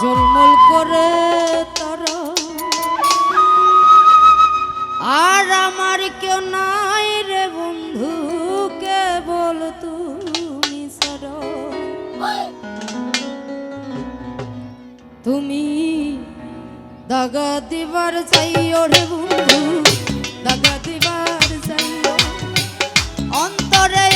জলমল করে তারা। আর আমার কেউ নাই রে বন্ধু কে বল তুমি সর। তুমি দাগা দিবার চাই রে বন্ধু, দাগা দিবার চাই অন্তরে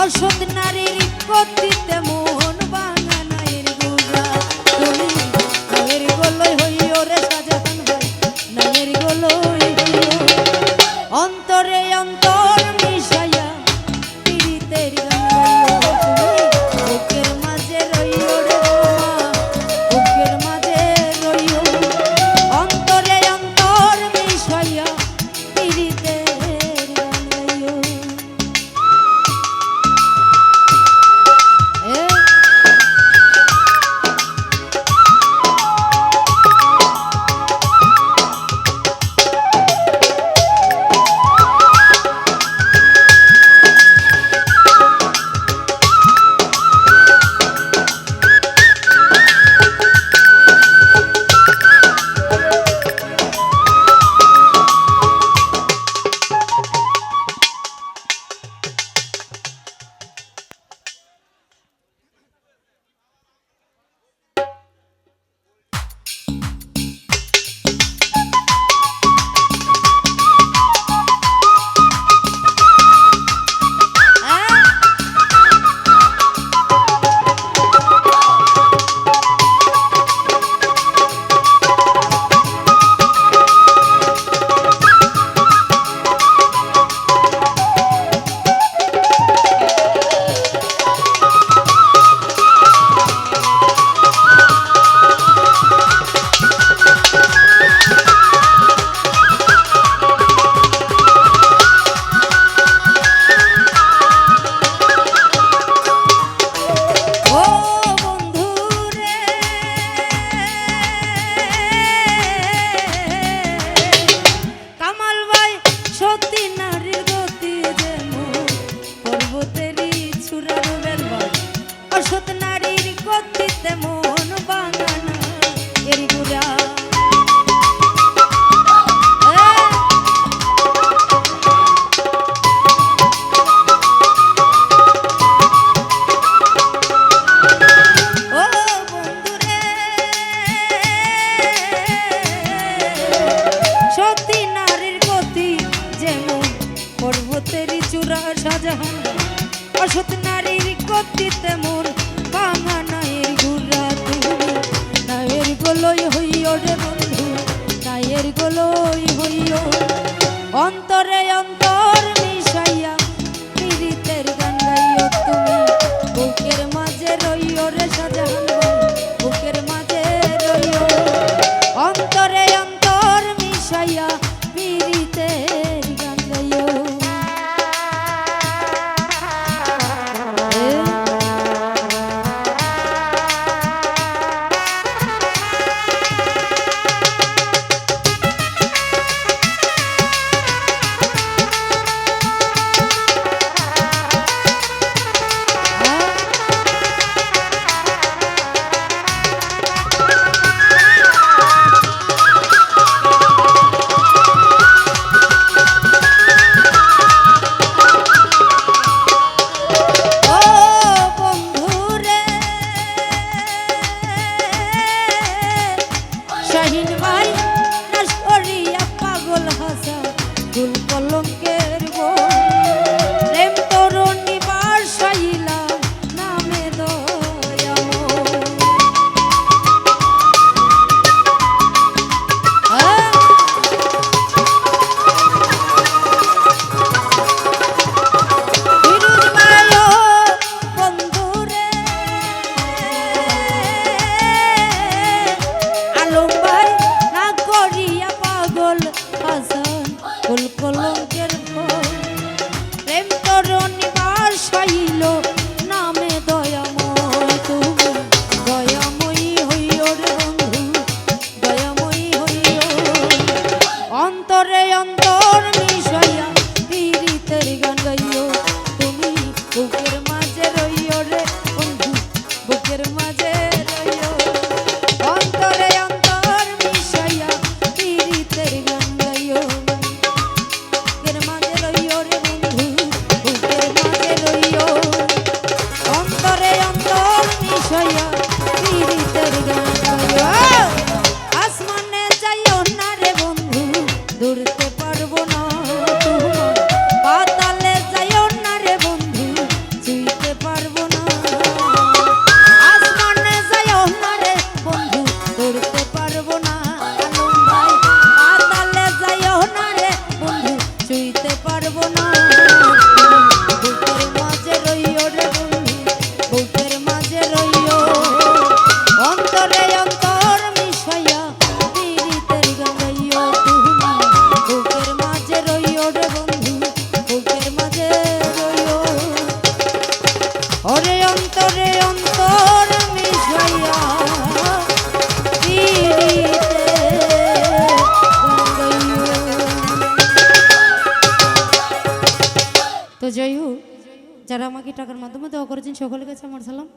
অসৎ নারীর গতিতে মোহ গতি নারীর গতি যেমন পর্বতেরই চূড়া সাজাহান। অসৎ নারীর গতি তেমন, কামা নায়ের ঘুরা নায়ের গোলই হইও রে বন্ধু, নায়ের গোলই হইও। অন্তরে অন্তরে বিষয়া যারা আমাকে টাকার মাধ্যমে দেওয়া করেছেন সকলের কাছে আমার সালাম।